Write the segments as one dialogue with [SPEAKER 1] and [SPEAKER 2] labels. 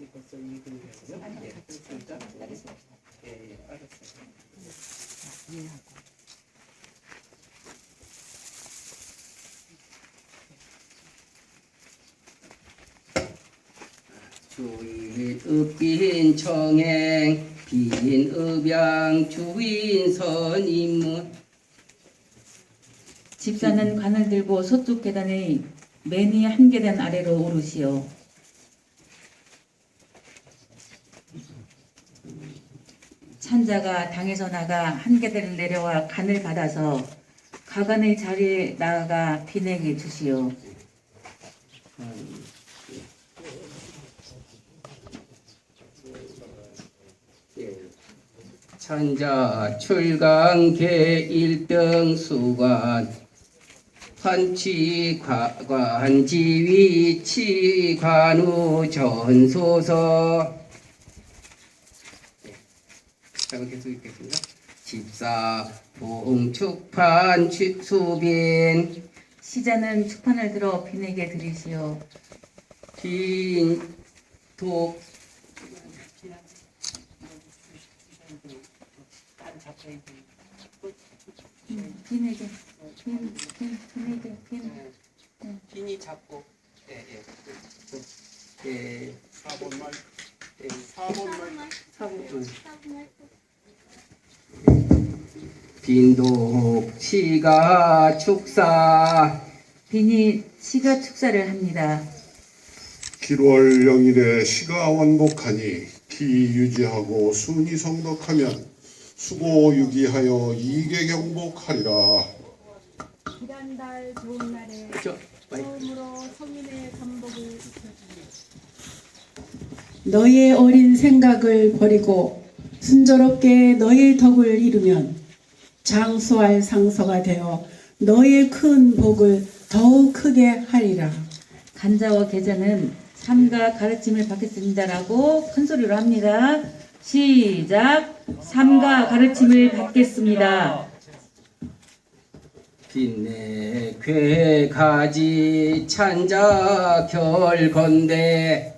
[SPEAKER 1] 어디 벌써 이분이었어요? 예, 그러니까 예, 예, 알았어요. 주인 읍빈 청행 빈 읍양 주인 선임문
[SPEAKER 2] 집사는 관을 들고 서쪽 계단의 매니 한 계단 아래로 오르시오. 찬자가 당에서 나가 한 계단을 내려와 간을 받아서 가관의 자리에 나아가 빈에게 주시오.
[SPEAKER 1] 예. 천자 출강계 일등 수관 환치 관지위 치관우 전소서 예. 다음 계속 읽겠습니다. 집사 봉축판 취- 수빈
[SPEAKER 2] 시자는 축판을 들어 빈에게 드리시오.
[SPEAKER 1] 빈독
[SPEAKER 2] 음, 빈에게 빈, 빈, 빈에게 빈.
[SPEAKER 1] 빈이 잡고 예예 예.
[SPEAKER 3] 4번 말
[SPEAKER 1] 예.
[SPEAKER 3] 4번 말
[SPEAKER 1] 빈독 시가 축사?
[SPEAKER 2] 빈이 시가 축사를 합니다.
[SPEAKER 3] 길월 영일에 시가 원복하니 기 유지하고 순이 성덕하면 수고 유기하여 이계 경복하리라.
[SPEAKER 4] 지난달 좋은 날에
[SPEAKER 1] 저 마이크
[SPEAKER 4] 처음으로 성인의 감복을 입혀주니
[SPEAKER 5] 너의 어린 생각을 버리고 순조롭게 너의 덕을 이루면 장수할 상서가 되어 너의 큰 복을 더욱 크게 하리라.
[SPEAKER 2] 간자와 계자는 삼가 가르침을 받겠습니다라고 큰 소리로 합니다. 시작. 삼가 가르침을 받겠습니다.
[SPEAKER 1] 빈내 괴가지 찬자 결건대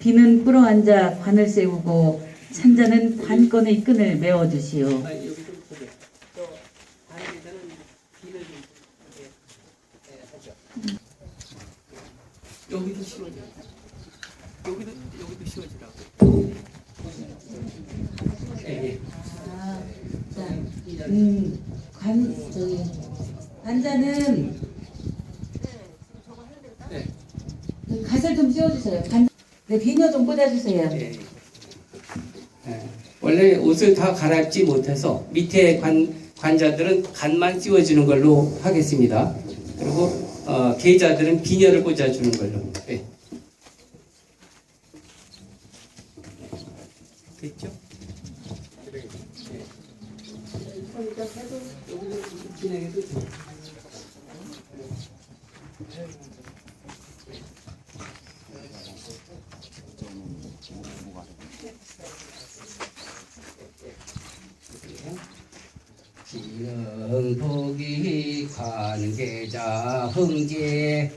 [SPEAKER 2] 비는 불어앉아 관을 세우고 찬자는 관건의 끈을 메어 주시오.
[SPEAKER 1] 아, 여기 좀 보게. 저 반대에는 비를 좀 예, 예, 하죠. 여기도 씌워져. 여기도 여기도 씌워지라고. 예, 예.
[SPEAKER 2] 아, 자, 음, 관 저기 관자는
[SPEAKER 1] 네.
[SPEAKER 2] 그 갓을 좀 씌워주세요. 관, 네, 비녀 좀 꽂아주세요.
[SPEAKER 1] 예. 예. 원래 옷을 다 갈아입지 못해서 밑에 관, 관자들은 간만 씌워주는 걸로 하겠습니다. 그리고 어, 계자들은 비녀를 꽂아주는 걸로. 예. 됐죠? 그러니까 계속 여기서 진행해도 돼요. 지영복이 관계자 흥제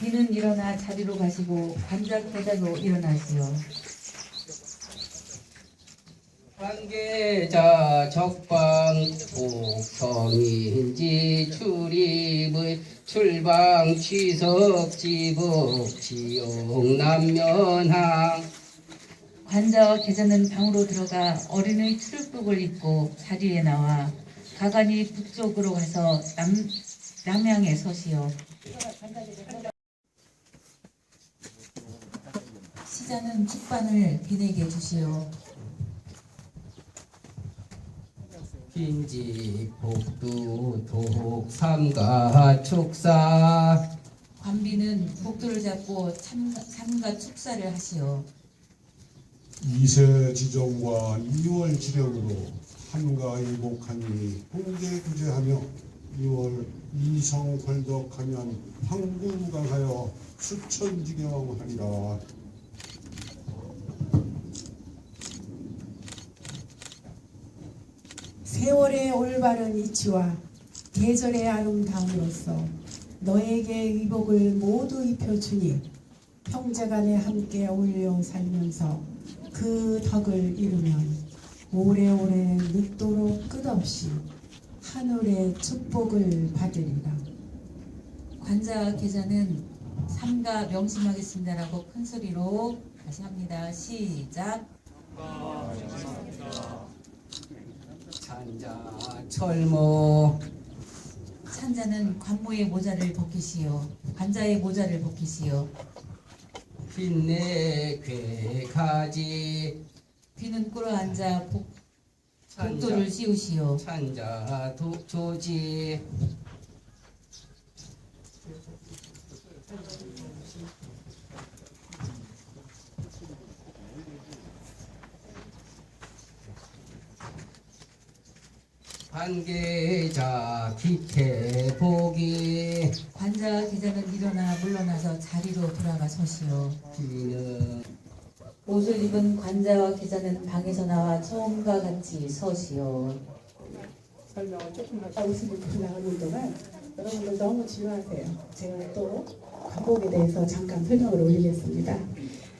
[SPEAKER 2] 비는 일어나 자리로 가시고 관자 계자도 일어나시오.
[SPEAKER 1] 관계자 적방 복성인지 출입의 출방 취석 지복 지용 남면항
[SPEAKER 2] 관자와 계자는 방으로 들어가 어린의 출입복을 입고 자리에 나와 가관이 북쪽으로 가서 남, 남향에 서시오. 시자는 축반을 빈에게 주시오.
[SPEAKER 1] 빈지 복두 독 삼가 축사
[SPEAKER 2] 관비는 복도를 잡고 삼가, 삼가 축사를 하시오.
[SPEAKER 3] 이세 지정과 이월 지령으로 한가일복하니 홍제 구제하며 이월 이성 활덕하면 황구강하여 수천지경하리라
[SPEAKER 5] 세월의 올바른 이치와 계절의 아름다움으로써 너에게 의복을 모두 입혀주니 형제간에 함께 어울려 살면서 그 덕을 이루면 오래오래 늙도록 끝없이 하늘의 축복을 받으리라.
[SPEAKER 2] 관자 계좌는 삼가 명심하겠습니다라고 큰 소리로 다시 합니다. 시작.
[SPEAKER 1] 찬자 철모
[SPEAKER 2] 찬자는 관모의 모자를 벗기시오. 관자의 모자를 벗기시오.
[SPEAKER 1] 빛내 괴가지
[SPEAKER 2] 귀는 꿇어 앉아 복, 복도를 씌우시오.
[SPEAKER 1] 찬자 도, 조지 관계자 기태 보기
[SPEAKER 2] 관자 계좌는 일어나 물러나서 자리로 돌아가 서시오.
[SPEAKER 1] 비는
[SPEAKER 2] 옷을 입은 관자와 계좌는 방에서 나와 처음과 같이 서시오.
[SPEAKER 5] 설명을 조금만 웃음이 그 나가는 동안 여러분들 너무 지루하세요. 제가 또 관복에 대해서 잠깐 설명을 올리겠습니다.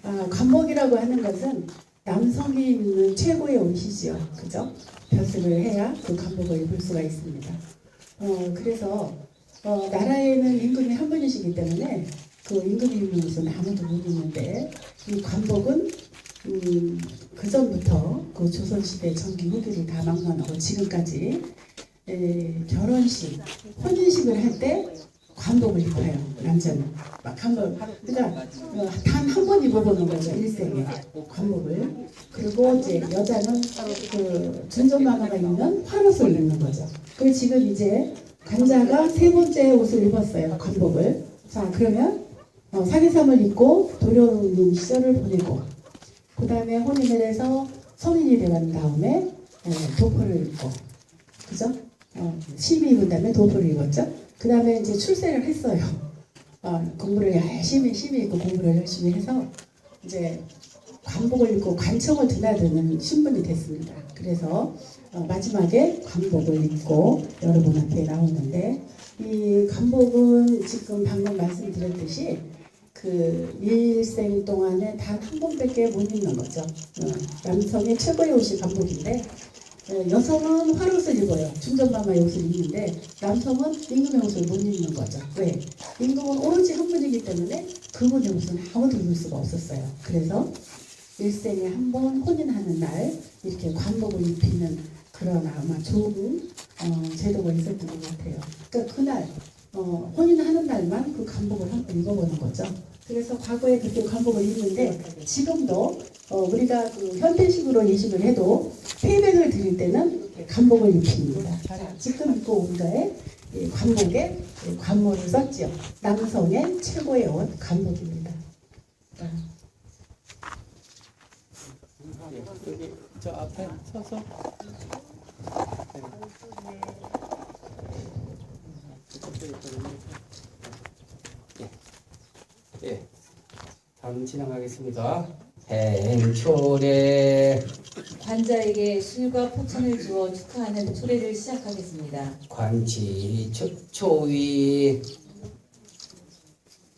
[SPEAKER 5] 아, 관복이라고 하는 것은 남성이 입는 최고의 옷이지요. 그죠? 변습을 해야 그 관복을 입을 수가 있습니다. 어, 그래서 어, 나라에는 임금이 한 분이시기 때문에 그 옷은 아무도 못 입는데 이 관복은 음, 그 전부터 그 조선시대 전기 후기를 다 막론하고 지금까지 에, 결혼식, 혼인식을 할 때 관복을 입어요. 남자는 막 한 번 그러니까 단 한 번 입어보는 거죠 일생에 관복을. 그리고 이제 여자는 그 준전마마가 입는 화롯을 입는 거죠. 그 지금 이제 관자가 세 번째 옷을 입었어요. 관복을. 자 그러면 어, 사계삼을 입고 도려오는 시절을 보내고 그 다음에 혼인을 해서 성인이 되간 다음에 어, 도포를 입고 그죠? 어, 심이 입은 다음에 도포를 입었죠. 그 다음에 이제 출세를 했어요. 어, 공부를 열심히 심히 입고 공부를 열심히 해서 이제 관복을 입고 관청을 드나드는 신분이 됐습니다. 그래서 어, 마지막에 관복을 입고 여러분 앞에 나오는데 이 관복은 지금 방금 말씀드렸듯이 그 일생 동안에 단 한 번밖에 못 입는 거죠. 어, 남성의 최고의 옷이 관복인데 어, 여성은 화롯을 입어요. 중전마마의 옷을 입는데 남성은 임금의 옷을 못 입는 거죠. 왜? 임금은 오로지 한 분이기 때문에 그분의 옷은 아무도 입을 수가 없었어요. 그래서 일생에 한 번 혼인하는 날 이렇게 관복을 입히는 그런 아마 좋은 어, 제도가 있었던 것 같아요. 그러니까 그날 어, 혼인하는 날만 그 관복을 한번 입어보는 거죠. 그래서 과거에 그렇게 관복을 입는데 지금도 어, 우리가 그 현대식으로 예식을 해도 페이백을 드릴 때는 관복을 입힙니다. 자, 지금 입고 온 거에 이 관모를 썼죠. 남성의 최고의 옷 관복입니다. 자,
[SPEAKER 1] 여기 저 앞에 서서 예. 예. 다음 진행하겠습니다. 행초래
[SPEAKER 2] 관자에게 술과 포천을 주어 축하하는 초례를 시작하겠습니다.
[SPEAKER 1] 관치 초, 초위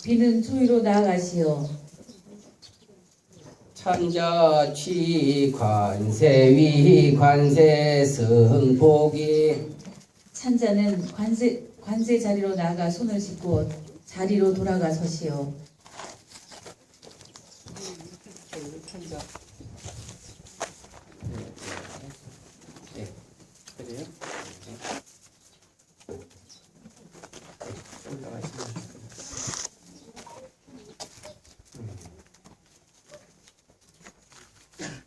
[SPEAKER 2] 비는 초위로 나아가시오.
[SPEAKER 1] 참자 취 관세위 관세 승복이
[SPEAKER 2] 찬자는 관세 관세 자리로 나아가 손을 씻고 자리로 돌아가 서시오.
[SPEAKER 1] 참자 예. 그래요? 네. 올라가시면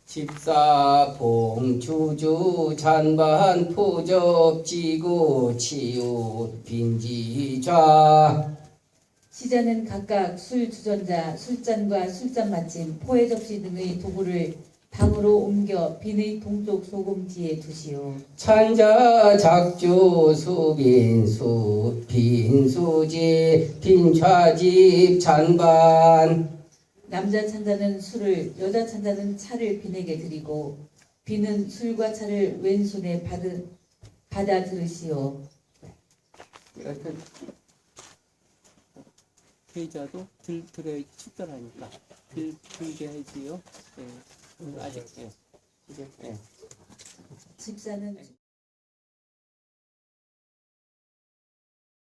[SPEAKER 1] 집사 봉주주 잔반 포접 지구 치웃 빈지좌
[SPEAKER 2] 시자는 각각 술 주전자, 술잔과 술잔 마침, 포에 접시 등의 도구를 방으로 옮겨 빈의 동쪽 소금지에 두시오.
[SPEAKER 1] 찬자 작주 수빈수 빈수지 빈좌집 잔반
[SPEAKER 2] 남자 찬자는 술을, 여자 찬자는 차를 빈에게 드리고 빈은 술과 차를 왼손에 받은, 받아 들으시오.
[SPEAKER 1] 계좌도 들, 들어 춥더라니까. 들, 들게 해지요. 예. 음, 아직, 예. 이제, 예.
[SPEAKER 2] 집사는